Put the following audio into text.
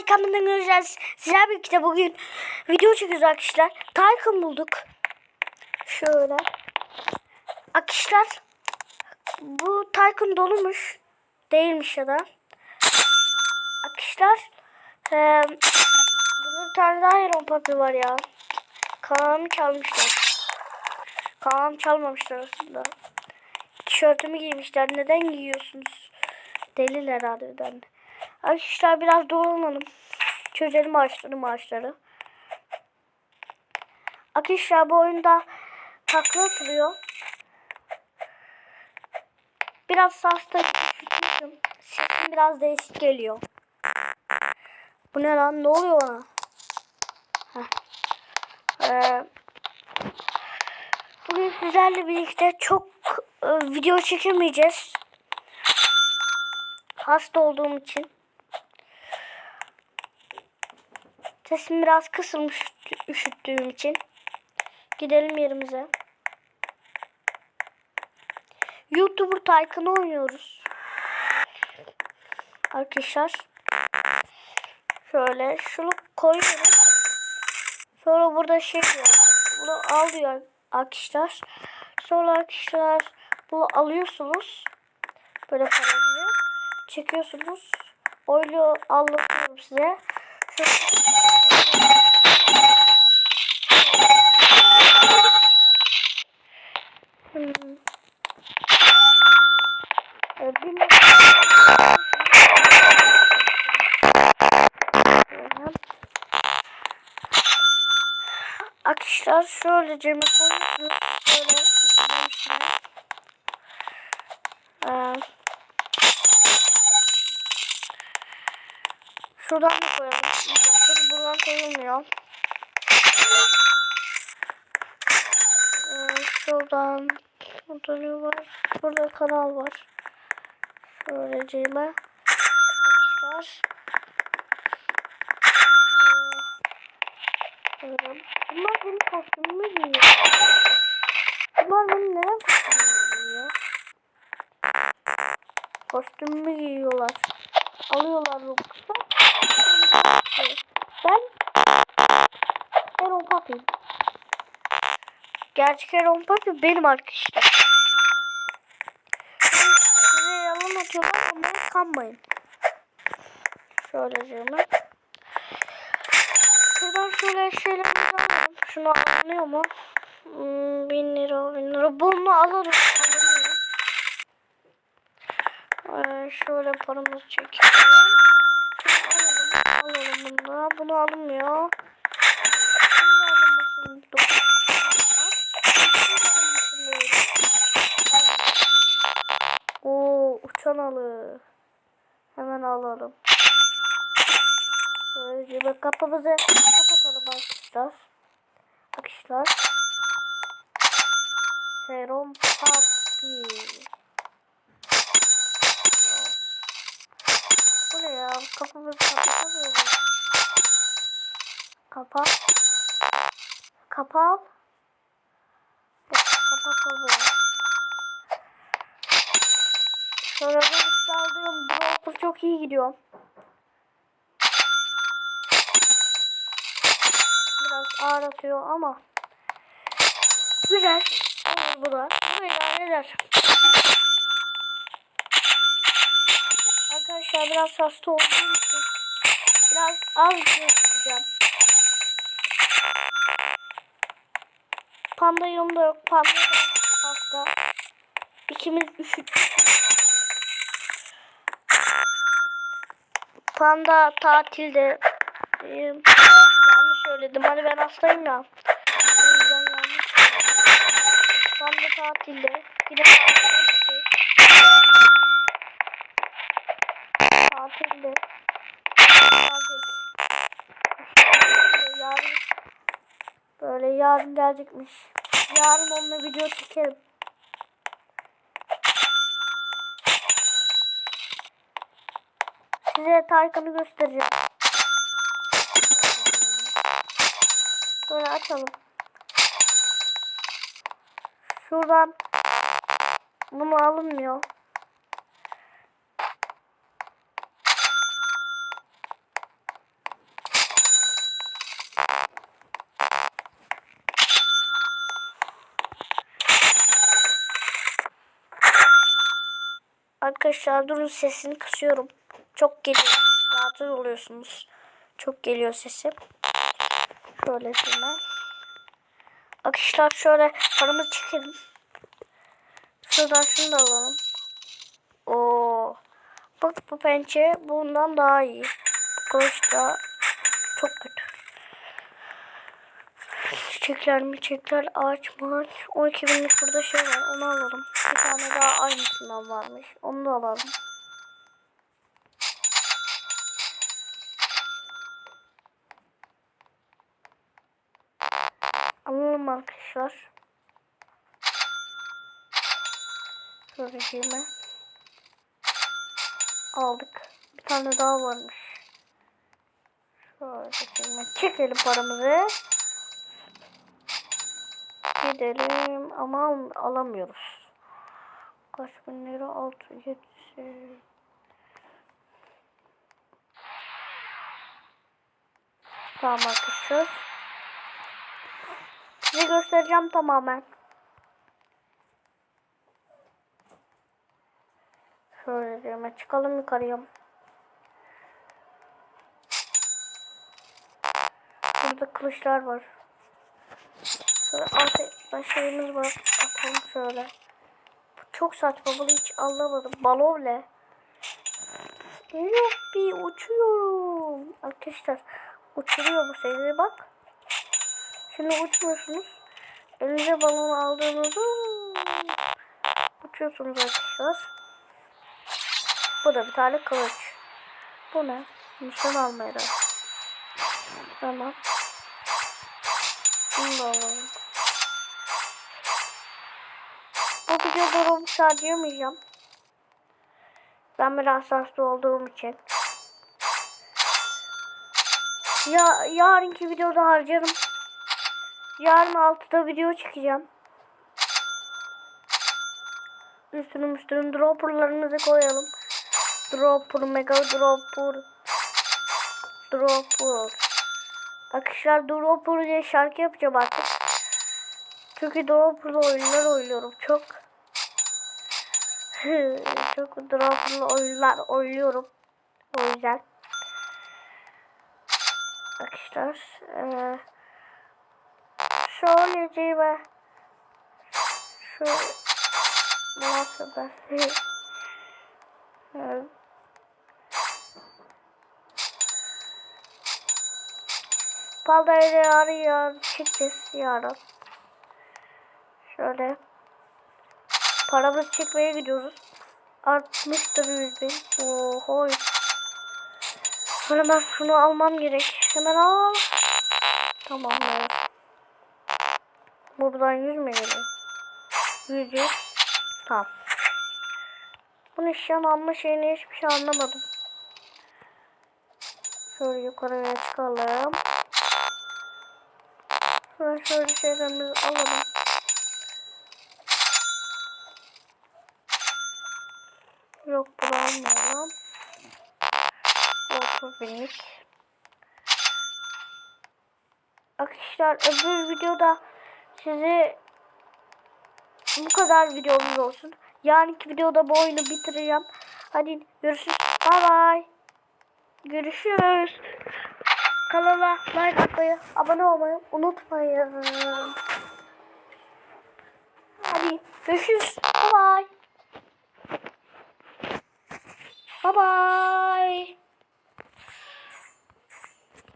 hadi kanalından göreceğiz. Sizler birlikte bugün video çekiyoruz arkadaşlar. Tycoon bulduk. Şöyle. Arkadaşlar bu Tycoon dolumuş. Değilmiş ya da. Arkadaşlar burada bir tane daha Heron Papi var ya. Kanalımı çalmışlar. Kanalımı çalmamışlar aslında. Tişörtümü giymişler. Neden giyiyorsunuz? Deliler harbiden. Arkadaşlar biraz dolanalım. Çözelim ağaçları maaşları. Arkadaşlar bu oyunda takla atılıyor. Biraz hasta. Sesim biraz değişik geliyor. Bu ne lan? Ne oluyor bana? Heh. Ee, bugün sizlerle birlikte çok e, video çekemeyeceğiz. Hasta olduğum için. Sesim biraz kısılmış üşüttüğüm için. Gidelim yerimize. YouTuber Tycoon'u oynuyoruz. Arkadaşlar. Şöyle şunu koyuyorum. Sonra burada şey diyor. Bunu al diyor arkadaşlar. Sonra arkadaşlar bunu alıyorsunuz. Böyle parayı çekiyorsunuz. Oyunu anlatıyorum size. Şöyle Hmm. Ee, bilmiyorum. Arkadaşlar şöyle cebe koyuyorsunuz. Üstüne. Ee, şuradan da koyalım. Şurada buradan koyulmuyor. Ee, şuradan burada ne var? Burada kanal var. Şöyle cebe. Arkadaşlar. Ee, Bunlar benim kostümümü giyiyor. Bunlar benim neden kostümümü giyiyor? Kostümümü giyiyorlar. Alıyorlar Robux'ta. Ben Erol Papi'yim. Gerçek Erol Papi benim arkadaşlar. Size yalan atıyorlar ama kanmayın. Şöyle canım. Şöyle alalım. Şunu alınıyor mu? Hmm, bin lira, bin lira. Bunu alırım. Ee, şöyle paramızı çekelim. Alalım. Alalım bunu. Bunu alınmıyor. Bunu alınmasın. Oo, uçan alı. Hemen alalım. Böylece kapımızı arkadaşlar. Arkadaşlar. Serum papi. Bu ne ya? Kapımızı kapatamıyoruz. Kapat. Kapat. Kapatalım. Sonra bu alıyorum. Bu çok iyi gidiyor. Atıyor ama güzel. Bu da. Bu idare eder. Arkadaşlar biraz hasta olduğum için biraz az bir şey çıkacağım. Panda yanımda yok. Panda da hasta. İkimiz üşüttük. Panda tatilde. Ee, yanlış söyledim. Hani ben hastayım ya. O yüzden yanlış söyledim. Panda tatilde. De tatilde. Yarın böyle yarın gelecekmiş. Yarın onunla video çekerim. Size Taycan'ı göstereceğim. Şöyle açalım. Şuradan bunu alınmıyor. Arkadaşlar durun sesini kısıyorum. Çok geliyor. Rahatsız oluyorsunuz. Çok geliyor sesim. Şöyle hemen. Arkadaşlar şöyle paramızı çekelim. Şuradan şunu da alalım. Oo. Bak bu pençe bundan daha iyi. Kılıç da çok kötü. Çiçekler mi çiçekler ağaç mı ağaç. 12 binlik burada şey var onu alalım. Bir tane daha aynısından varmış. Onu da alalım. Alalım arkadaşlar. Giyme. Aldık. Bir tane daha varmış. Şöyle giyme. Çekelim paramızı. Gidelim ama al- alamıyoruz. Kaç bin lira? Altı, yedi. Tamam arkadaşlar. Size göstereceğim tamamen. Şöyle diyorum. Çıkalım yukarıya. Burada kılıçlar var. Şöyle şeyimiz var. Atalım şöyle. Bu çok saçma. Bunu hiç anlamadım. Balon ne? Yok bir uçuyorum. Arkadaşlar uçuruyor bu seni bak. Şimdi uçmuyorsunuz. Elinize balon aldığınızda uçuyorsunuz arkadaşlar. Bu da bir tane kılıç. Bu ne? Nişan almaya da. Tamam. Bunu da alalım. Bu videoda Robux harcayamayacağım. Ben biraz hasta olduğum için. Ya yarınki videoda harcarım. Yarın 6'da video çekeceğim. Üstünü üstünü dropperlarımızı koyalım. Dropper, mega dropper. Dropper. Arkadaşlar dropper diye şarkı yapacağım artık. Çünkü dropper'lı oyunlar oynuyorum çok. çok dropper'lı oyunlar oynuyorum. O yüzden. Arkadaşlar. Eee şöylece ve şu ne yapayım ben? Evet. Paldayı yarın. Şöyle. Paramızı çekmeye gidiyoruz. Artmıştır yüz bin. Oho. Hemen şunu almam gerek. Hemen al. Tamam. Evet. Buradan 100 mü geliyor? 100 100. Tamam. Bu nişan alma şeyini hiçbir şey anlamadım. Şöyle yukarıya çıkalım. Şöyle şöyle şeylerimizi alalım. Yok bunu almayalım. 30 binlik. Arkadaşlar öbür videoda size bu kadar videomuz olsun. Yarınki videoda bu oyunu bitireceğim. Hadi görüşürüz. Bay bay. Görüşürüz. Kanala like atmayı, abone olmayı unutmayın. Hadi görüşürüz. Bye bye. Bye bye.